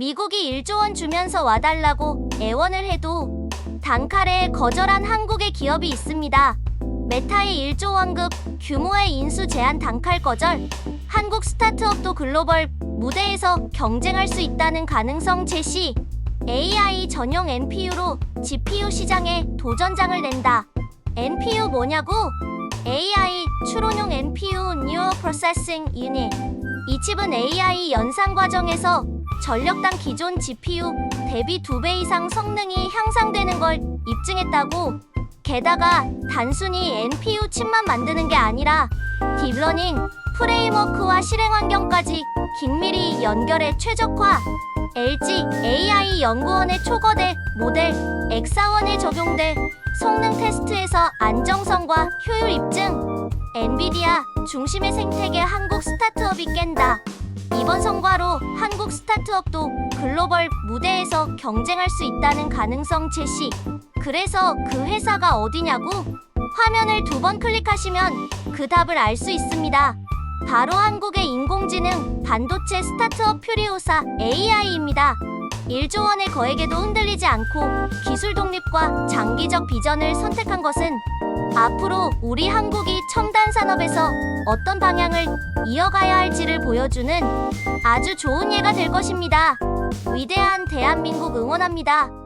미국이 1조 원 주면서 와달라고 애원을 해도 단칼에 거절한 한국의 기업이 있습니다. 메타의 1조 원급 규모의 인수 제한 단칼 거절. 한국 스타트업도 글로벌 무대에서 경쟁할 수 있다는 가능성 제시. AI 전용 NPU로 GPU 시장에 도전장을 낸다. NPU 뭐냐고? AI 추론용 NPU Neural Processing Unit. 이 칩은 AI 연산 과정에서 전력당 기존 GPU 대비 2배 이상 성능이 향상되는 걸 입증했다고. 게다가 단순히 NPU 칩만 만드는 게 아니라 딥러닝, 프레임워크와 실행 환경까지 긴밀히 연결해 최적화. LG AI 연구원의 초거대 모델 X4원에 적용돼 성능 테스트에서 안정성과 효율 입증. 엔비디아 중심의 생태계 한국 스타트업이 깬다. 이번 성과로 한국 스타트업도 글로벌 무대에서 경쟁할 수 있다는 가능성 제시. 그래서 그 회사가 어디냐고? 화면을 두 번 클릭하시면 그 답을 알 수 있습니다. 바로 한국의 인공지능 반도체 스타트업 퓨리오사 AI입니다. 1조 원의 거액에도 흔들리지 않고 기술 독립과 장기적 비전을 선택한 것은 앞으로 우리 한국이 산업에서 어떤 방향을 이어가야 할지를 보여주는 아주 좋은 예가 될 것입니다. 위대한 대한민국 응원합니다.